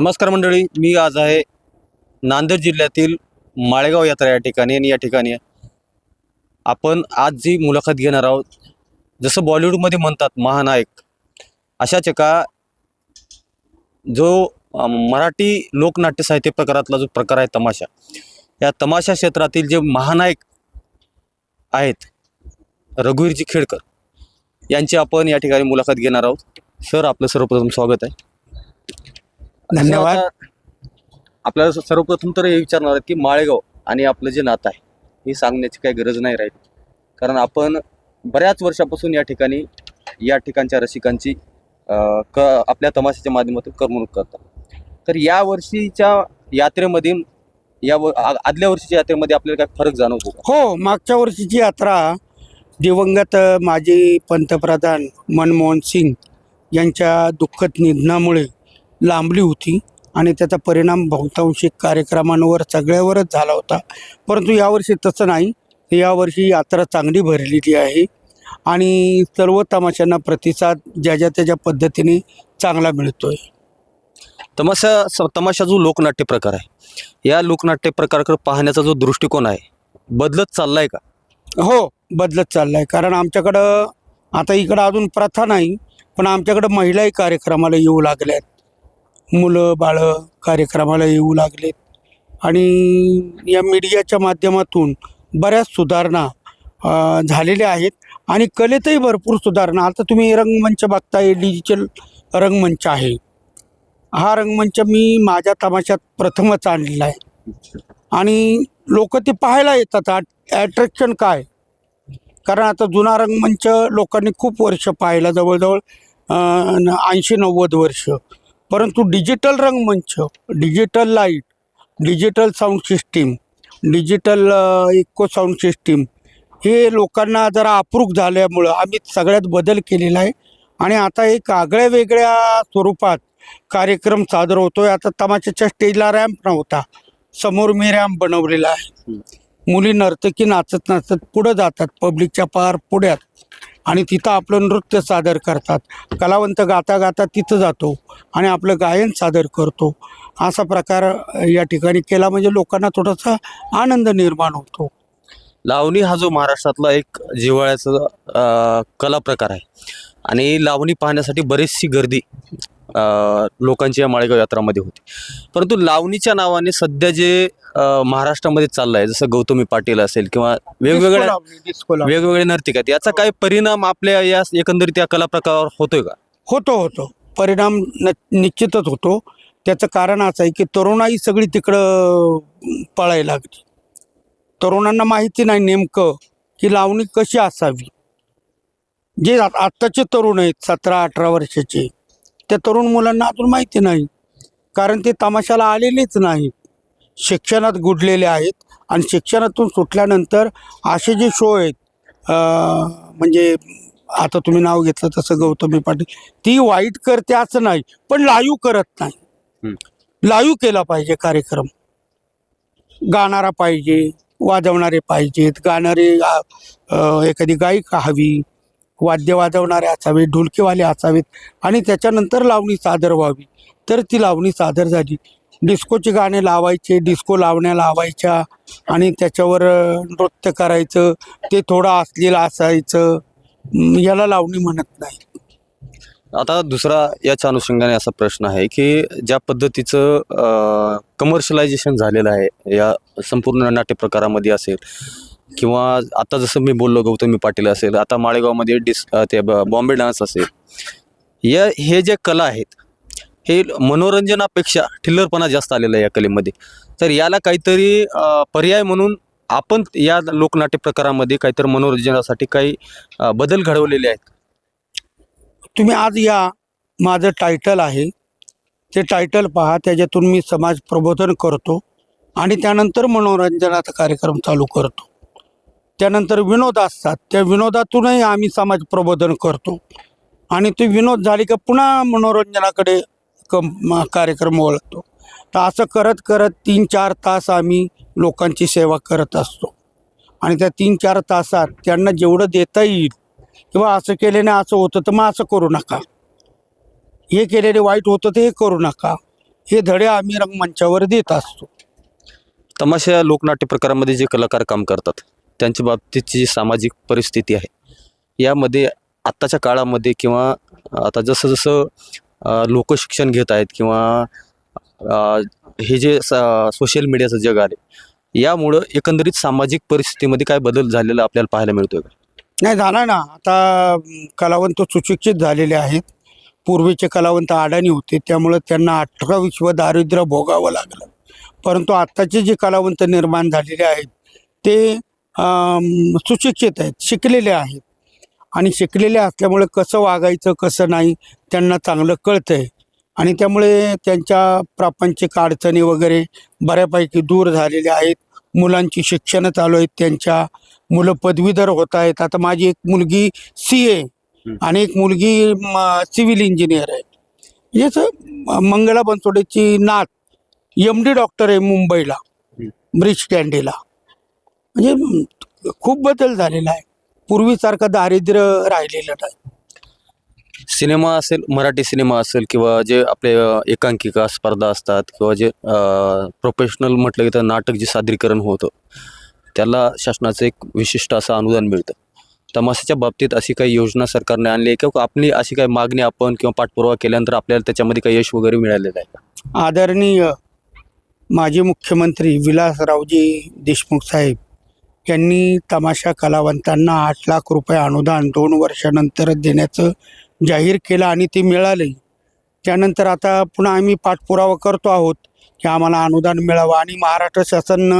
नमस्कार मंडळी मी आज आहे नांदेड जिल्ह्यातील माळेगाव यात्रा या ठिकाणी आणि या ठिकाणी आपण आज जी मुलाखत घेणार आहोत जसं बॉलिवूडमध्ये म्हणतात महानायक अशाच एका जो मराठी लोकनाट्य साहित्य प्रकारातला जो प्रकार आहे तमाशा या तमाशा क्षेत्रातील जे महानायक आहेत रघुवीरजी खेडकर यांची आपण या ठिकाणी मुलाखत घेणार आहोत. सर आपलं सर्वप्रथम स्वागत आहे. धन्यवाद. आपल्याला सर्वप्रथम तर हे विचारणार आहेत की माळेगाव आणि आपलं जे नातं आहे हे सांगण्याची काही गरज नाही राहील. कारण आपण बऱ्याच वर्षापासून या ठिकाणी या ठिकाणच्या रसिकांची अं, क आपल्या तमाशाच्या माध्यमातून करमणूक करतात. तर या वर्षीच्या यात्रेमधील या व- आ- आदल्या वर्षीच्या यात्रेमध्ये आपल्याला काय फरक जाणवतो का? हो मागच्या वर्षीची यात्रा दिवंगत माजी पंतप्रधान मनमोहन सिंग यांच्या दुःखद निधनामुळे लांबली होती आणि त्याचा परिणाम बहुतांशी कार्यक्रमांवर सगळ्यावरच झाला होता. परंतु यावर्षी तसं नाही. यावर्षी यात्रा चांगली भरलेली आहे आणि सर्व तमाशांना प्रतिसाद ज्या ज्या त्याच्या पद्धतीने चांगला मिळतोय. तमाशा स- तमाशा जो लोकनाट्य प्रकार आहे या लोकनाट्य प्रकाराकडे पाहण्याचा जो दृष्टिकोन आहे बदलत चाललाय का? हो बदलत चाललं आहे कारण आमच्याकडं आता इकडं अजून प्रथा नाही पण आमच्याकडं महिलाही कार्यक्रमाला येऊ लागल्यात. मुलं बाळं कार्यक्रमाला येऊ लागलेत. आणि या मीडियाच्या माध्यमातून बऱ्याच सुधारणा झालेल्या आहेत. आणि कलेतही भरपूर सुधारणा. आता तुम्ही रंगमंच बघताय डिजिटल रंगमंच आहे. हा रंगमंच मी माझ्या तमाशात प्रथमच आणलेला आहे. आणि लोक ते पाहायला येतात ॲट्रॅक्शन काय? कारण आता जुना रंगमंच लोकांनी खूप वर्ष पाहिला जवळजवळ ऐंशी नव्वद वर्ष. परंतु डिजिटल रंगमंच digital light digital sound system digital echo sound system हे लोकांना जरा अप्रूप झाल्यामुळं आम्ही सगळ्यात बदल केलेला आहे. आणि आता एक आगळ्या वेगळ्या स्वरूपात कार्यक्रम सादर होतोय. आता तमाशाच्या स्टेजला रॅम्प नव्हता. समोर मी रॅम्प बनवलेला आहे. मुली नर्तकी नाचत नाचत पुढं जातात. पब्लिकच्या पार पुढ्यात. आणि तिथं आपलं नृत्य सादर करतात. कलावंत गाता गाता तिथं जातो आणि आपलं गायन सादर करतो. असा प्रकार या ठिकाणी केला म्हणजे लोकांना थोडासा आनंद निर्माण होतो. लावणी हा जो महाराष्ट्रातला एक जिव्हाळ्याचा कला प्रकार आहे. आणि लावणी पाहण्यासाठी बरीचशी गर्दी लोकांची या माळेगाव यात्रामध्ये होती. परंतु लावणीच्या नावाने सध्या जे महाराष्ट्रामध्ये चाललं आहे जसं गौतमी पाटील असेल किंवा वेगवेगळ्या. वेगवेगळे नर्तिक आहेत. याचा काय परिणाम आपल्या या एकंदरीत या कला प्रकारावर होतोय का? होतो होतो. परिणाम निश्चितच होतो. त्याचं कारण असं आहे की तरुणाई सगळी तिकडं पळायला लागली. तरुणांना माहिती नाही नेमकं की लावणी कशी असावी. जे आत- आत्ताचे तरुण आहेत सतरा अठरा वर्षाचे त्या तरुण मुलांना अजून माहिती नाही. कारण ते तमाशाला आलेलेच नाहीत शिक्षणात गुडलेले आहेत. आणि शिक्षणातून सुटल्यानंतर असे जे शो आहेत म्हणजे आता तुम्ही नाव घेतलं तसं गौतमी पाटील ती वाईट करते असं नाही पण लाईव्ह करत नाही. लाईव्ह केला पाहिजे कार्यक्रम. गाणारा पाहिजे वाजवणारे पाहिजेत. गाणारे एखादी गायिका हवी वाद्य वाजवणारे असावेत ढोलकीवाले असावेत. आणि त्याच्यानंतर लावणी सादर व्हावी. तर ती लावणी सादर झाली. डिस्कोचे गाणे लावायचे डिस्को लावण्या लावायच्या आणि त्याच्यावर नृत्य करायचं. ते थोडं असलेलं असायचं. याला लावणी म्हणत नाही. आता दुसरा याच्या अनुषंगाने असा प्रश्न आहे की ज्या पद्धतीचं कमर्शलायझेशन झालेलं आहे या संपूर्ण नाट्य प्रकारामध्ये असेल किंवा आता जसं मी बोललो गौतमी पाटील असेल आता माळेगावमध्ये डिस ते ब- बॉम्बे डान्स असेल. या हे जे कला आहेत हे मनोरंजनापेक्षा ठिल्लरपणा जास्त आलेला आहे या कलेमध्ये. तर याला काहीतरी पर्याय म्हणून आपण या लोकनाट्य प्रकारामध्ये काहीतरी मनोरंजनासाठी काही बदल घडवलेले आहेत. तुम्ही आज या माझं टायटल आहे. ते टायटल पहा त्याच्यातून मी समाज प्रबोधन करतो आणि त्यानंतर मनोरंजनाचा कार्यक्रम चालू करतो. त्यानंतर विनोद असतात. त्या विनोदातूनही आम्ही समाज प्रबोधन करतो. आणि ते विनोद झाले का पुन्हा मनोरंजनाकडे कम कार्यक्रम ओळखतो तर असं करत करत तीन चार तास आम्ही लोकांची सेवा करत असतो. आणि त्या तीन चार तासात त्यांना जेवढं देता येईल किंवा असं केल्याने असं होतं तर मग असं करू नका. हे केलेले वाईट होतं ते हे करू नका. हे धडे आम्ही रंगमंचावर देत असतो. तमाशा लोकनाट्य प्रकारामध्ये जे कलाकार काम करतात त्यांच्या बाबतीतची जी सामाजिक परिस्थिती आहे यामध्ये आत्ताच्या काळामध्ये किंवा आता जसं जसं लोक शिक्षण घेत आहेत किंवा हे जे सोशल मीडियाचं जग आले यामुळं एकंदरीत सामाजिक परिस्थितीमध्ये काय बदल झालेला आपल्याला पाहायला मिळतोय का? नाही झाला ना. आता कलावंत सुशिक्षित झालेले आहेत. पूर्वीचे कलावंत अडाणी होते. त्यामुळं त्यांना अठरा विश्व दारिद्र्य भोगावं लागलं. परंतु आत्ताचे जे कलावंत निर्माण झालेले आहेत ते सुशिक्षित आहेत शिकलेले आहेत. आणि शिकलेले असल्यामुळे कसं वागायचं कसं नाही त्यांना चांगलं कळतं आहे आणि त्यामुळे त्यांच्या प्रापंचिक अडचणी वगैरे बऱ्यापैकी दूर झालेल्या आहेत. मुलांची शिक्षणं चालू आहेत त्यांच्या मुलं पदवीधर होत आहेत. आता माझी एक मुलगी सी ए आणि एक मुलगी सिव्हिल इंजिनियर आहे. हेच मंगला बनसोडेची नात एम डी डॉक्टर आहे मुंबईला ब्रिज कॅन्डीला. म्हणजे खूप बदल झालेला आहे. पूर्वीसारखं दारिद्र्य राहिलेलं नाही. सिनेमा असेल मराठी सिनेमा असेल किंवा जे आपले अ, एकांकिका स्पर्धा असतात किंवा जे प्रोफेशनल म्हटलं की तर नाटक जे सादरीकरण होतं त्याला शासनाचं एक विशिष्ट असं अनुदान मिळतं. तमाशाच्या बाबतीत अशी काही योजना सरकारने आणली आहे किंवा आपली अशी काही मागणी आपण किंवा पाठपुरावा केल्यानंतर आपल्याला त्याच्यामध्ये काही यश वगैरे मिळालेलं आहे का? आदरणीय माजी मुख्यमंत्री विलासरावजी देशमुख साहेब यांनी तमाशा कलावंतांना आठ लाख रुपये अनुदान दोन वर्षानंतर देण्याचं जाहीर केलं आणि ते मिळालंही. त्यानंतर आता पुन्हा आम्ही पाठपुरावा करतो आहोत की आम्हाला अनुदान मिळावं आणि महाराष्ट्र शासन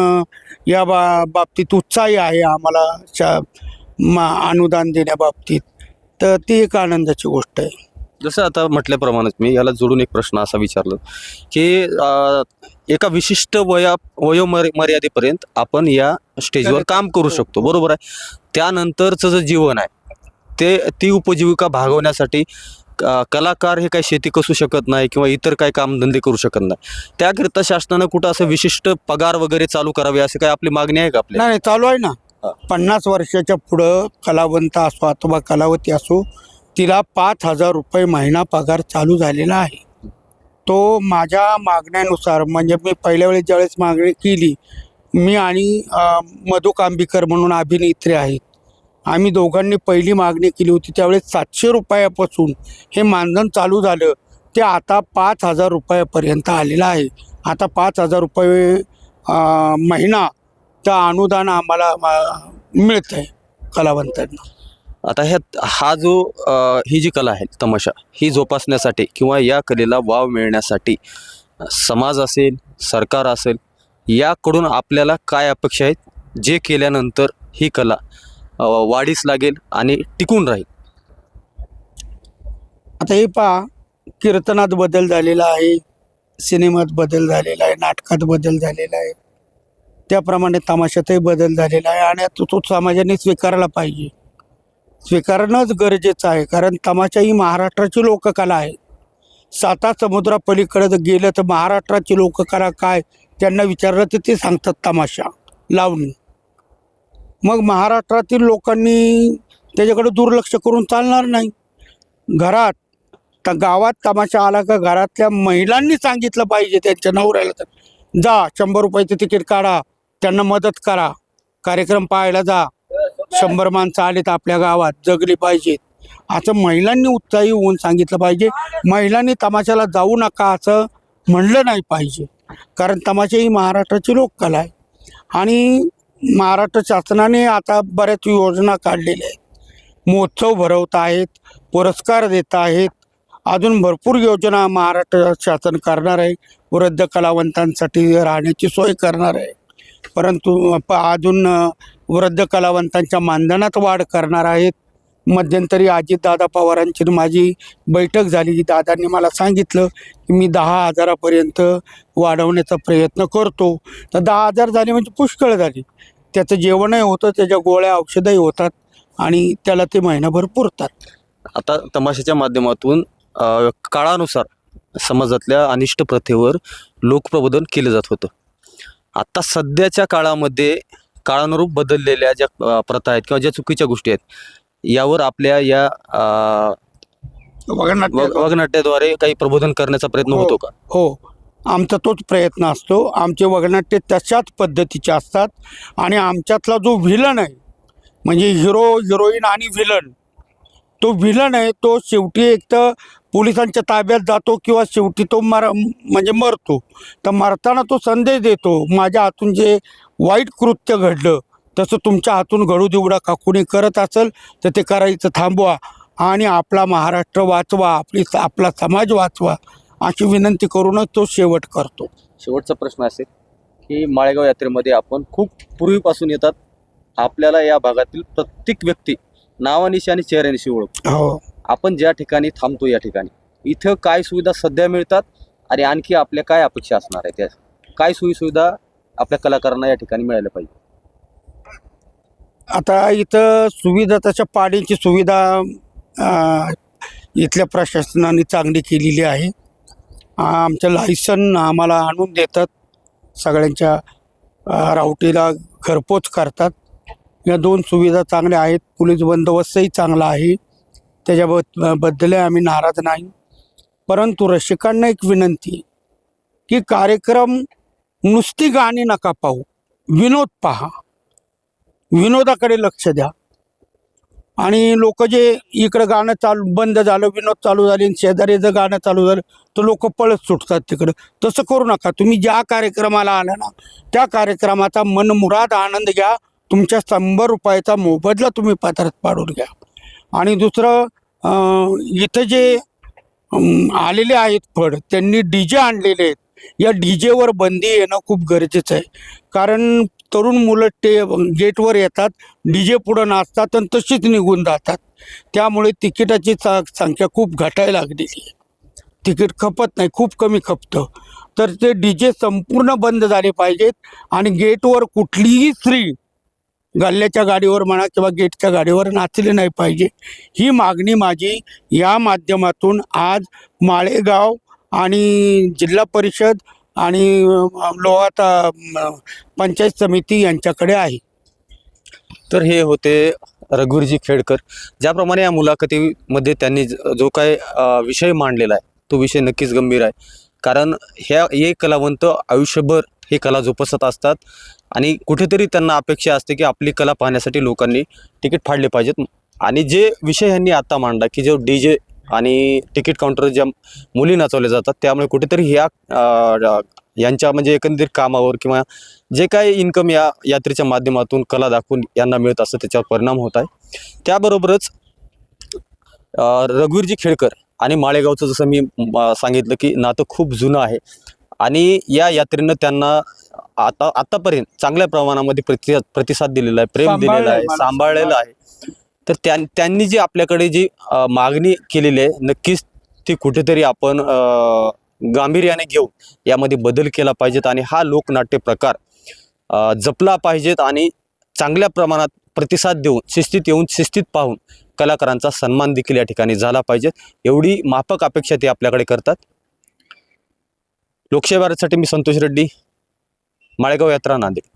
या बा बाबतीत उत्साही आहे आम्हाला शा मा अनुदान देण्याबाबतीत. तर ती एक आनंदाची गोष्ट आहे. जसं आता म्हटल्याप्रमाणेच मी याला जोडून एक प्रश्न असा विचारला की एका विशिष्ट वया वयोमर मर्यादेपर्यंत आपण या स्टेजवर काम करू शकतो. बरोबर आहे? त्यानंतरचं जे जीवन आहे ते ती उपजीविका भागवण्यासाठी कलाकार हे काही शेती कसू शकत नाही किंवा इतर काही कामधंदे करू शकत नाही. त्याकरिता शासनानं कुठं असं विशिष्ट पगार वगैरे चालू करावे अशी काही आपली मागणी आहे का आपल्या नाही चालू आहे ना. हा. पन्नास वर्षाच्या पुढं कलावंत असो अथवा कलावती असो तिला पाच हजार रुपये महिना पगार चालू झालेला आहे. तो माझ्या मागण्यानुसार म्हणजे मी पहिल्या वेळेस ज्यावेळेस मागणी केली मी आणि मधु कांबीकर म्हणून अभिनेत्री आहेत. आम्ही दोघांनी पहिली मागणी केली होती त्यावेळेस सातशे रुपयापासून हे मानधन चालू झालं. ते आता पाच हजार रुपयापर्यंत आलेलं आहे. आता पाच हजार रुपये महिना तर अनुदान आम्हाला मिळतं आहे कलावंतांना. आता ह्या हा जो अ, ही जी कला आहे तमाशा ही जोपासण्यासाठी किंवा या कलेला वाव मिळण्यासाठी समाज असेल सरकार असेल याकडून आपल्याला काय अपेक्षा आहेत? जे केल्यानंतर ही कला अ, वाढीस लागेल आणि टिकून राहील. आता हे पहा कीर्तनात बदल झालेला आहे सिनेमात बदल झालेला आहे नाटकात बदल झालेला आहे. त्याप्रमाणे तमाशातही बदल झालेला आहे आणि तो तो समाजाने स्वीकारला पाहिजे. स्वीकारणंच गरजेचं आहे. कारण तमाशा ही महाराष्ट्राची लोककला आहे. साता समुद्रापलीकडे जर गेलं तर महाराष्ट्राची लोककला काय? त्यांना विचारलं तर ते सांगतात तमाशा. लावणी. मग महाराष्ट्रातील लोकांनी त्याच्याकडे दुर्लक्ष करून चालणार नाही. घरात तर गावात तमाशा आला का घरातल्या महिलांनी सांगितलं पाहिजे त्यांच्या नवऱ्याला तर. जा शंभर रुपयाचं तिकीट काढा. त्यांना मदत करा. कार्यक्रम पाहायला जा. शंभर माणसं आलेत आपल्या गावात जगली पाहिजेत. असं महिलांनी उत्साही होऊन सांगितलं पाहिजे. महिलांनी तमाशाला जाऊ नका असं म्हणलं नाही पाहिजे. कारण तमाशा ही महाराष्ट्राची लोककला आहे. आणि महाराष्ट्र शासनाने आता बऱ्याच योजना काढलेल्या आहेत. महोत्सव भरवत आहेत पुरस्कार देत आहेत. अजून भरपूर योजना महाराष्ट्र शासन करणार आहे. वृद्ध कलावंतांसाठी राहण्याची सोय करणार आहे. परंतु अजून वृद्ध कलावंतांच्या मानधनात वाढ करणार आहेत. मध्यंतरी अजितदादा पवारांची माझी बैठक झाली. की दादांनी मला सांगितलं की मी दहा हजारापर्यंत वाढवण्याचा प्रयत्न करतो. तर दहा हजार झाले म्हणजे पुष्कळ झाली. त्याचं जेवणही होतं त्याच्या गोळ्या औषधही होतात आणि त्याला ते महिनाभर पुरतात. आता तमाशाच्या माध्यमातून अ, काळानुसार समाजातल्या अनिष्ट प्रथेवर लोकप्रबोधन केलं जात होतं. आता सध्याच्या काळामध्ये काळानुरूप बदललेल्या ज्या प्रथा आहेत किंवा ज्या चुकीच्या गोष्टी आहेत यावर आपल्या या वगनाट्याद्वारे. काही प्रबोधन करण्याचा प्रयत्न हो. होतो का? हो. आमचा तोच प्रयत्न असतो. आमचे वगनाट्य तशाच पद्धतीचे असतात आणि आमच्यातला जो व्हिलन आहे म्हणजे हिरो हिरोईन आणि व्हिलन तो विलन आहे तो शेवटी एक तर पोलिसांच्या ताब्यात जातो किंवा शेवटी तो मर म्हणजे मरतो. तर मरताना तो संदेश देतो माझ्या हातून जे वाईट कृत्य घडलं तसं तुमच्या हातून घडू देऊ नका. कुणी करत असेल तर ते करायचं थांबवा आणि आपला महाराष्ट्र वाचवा आपली आपला समाज वाचवा. अशी विनंती करूनच तो शेवट करतो. शेवटचा प्रश्न असेल की माळेगाव यात्रेमध्ये आपण खूप पूर्वीपासून येतात. आपल्याला या भागातील प्रत्येक व्यक्ती नावानिशी आणि चेहऱ्यानिशी ओळख. हो. आपण ज्या ठिकाणी थांबतो या ठिकाणी. इथं काय सुविधा सध्या मिळतात आणि आणखी आपल्या काय अपेक्षा असणार आहे त्या? काय सोयी सुविधा आपल्या कलाकारांना या ठिकाणी मिळायला पाहिजे? आता इथं सुविधा तशा पाण्याची सुविधा अं, इथल्या प्रशासनाने चांगली केलेली आहे. आमचं लायसन आम्हाला आणून देतात. सगळ्यांच्या अं, रावटीला घरपोच करतात. या दोन सुविधा चांगल्या आहेत. पोलीस बंदोबस्तही चांगला आहे. त्याच्याबदबद्दल आम्ही नाराज नाही. परंतु रसिकांना एक विनंती की कार्यक्रम नुसती गाणी नका पाहू. विनोद पहा. विनोदाकडे लक्ष द्या. आणि लोक जे इकडं गाणं चालू बंद झालं विनोद चालू झाले आणि शेजारी जर गाणं चालू झालं तर लोक पळत सुटतात तिकडं. तसं करू नका. तुम्ही ज्या कार्यक्रमाला आला ना त्या कार्यक्रमाचा मनमुराद आनंद घ्या. तुमच्या शंभर रुपयाचा मोबदला तुम्ही पात्रात पाडून घ्या. आणि दुसरं इथं जे आलेले आहेत फड त्यांनी डी जे आणलेले आहेत. या डी जेवर बंदी येणं खूप गरजेचं आहे. कारण तरुण मुलं ते गेटवर येतात डी जे पुढं नाचतात आणि तशीच निघून जातात. त्यामुळे तिकिटाची चा संख्या खूप घटायला लागलेली आहे. तिकीट खपत नाही खूप कमी खपतं. तर ते डी जे संपूर्ण बंद झाले पाहिजेत आणि गेटवर कुठलीही स्त्री गल्ल्याच्या गाडीवर म्हणा किंवा गेटच्या गाडीवर नाचले नाही पाहिजे. ही मागणी माझी या माध्यमातून आज माळेगाव आणि जिल्हा परिषद आणि लोहात लोहाता पंचायत समिती यांच्याकडे आहे. तर हे होते रघुवीरजी खेडकर. ज्याप्रमाणे या मुलाखतीमध्ये त्यांनी जो काय विषय मांडलेला आहे तो विषय नक्कीच गंभीर आहे. कारण ह्या हे कलावंत आयुष्यभर हे कला जोपासत असतात. आणि कुठेतरी त्यांना अपेक्षा असते की आपली कला पाहण्यासाठी लोकांनी तिकीट फाडले पाहिजेत. आणि जे विषय ह्यांनी आता मांडला की जो डी जे आणि तिकीट काउंटर ज्या मुली नाचवल्या जातात त्यामुळे कुठेतरी ह्या यांच्या म्हणजे एकंदरीत कामावर किंवा जे काय इन्कम या यात्रेच्या माध्यमातून कला दाखवून यांना मिळत असतं त्याच्यावर परिणाम होत आहे. त्याबरोबरच रघुवीरजी खेळकर आणि माळेगावचं जसं मी म, सांगितलं की नातं खूप जुनं आहे. आणि या यात्रेनं त्यांना आता आतापर्यंत चांगल्या प्रमाणामध्ये प्रति प्रतिसाद दिलेला आहे प्रेम दिलेला आहे सांभाळलेलं आहे. तर त्यां त्यांनी जी आपल्याकडे जी मागणी केलेली आहे नक्कीच ती कुठेतरी आपण गांभीर्याने घेऊन यामध्ये बदल केला पाहिजेत आणि हा लोकनाट्य प्रकार जपला पाहिजेत आणि चांगल्या प्रमाणात प्रतिसाद देऊन शिस्तीत येऊन शिस्तीत पाहून कलाकारांचा सन्मान देखील या ठिकाणी झाला पाहिजे. एवढी माफक अपेक्षा ते आपल्याकडे करतात. लोकशाही भारतसाठी मी संतोष रेड्डी माळेगाव यात्रा नांदेड.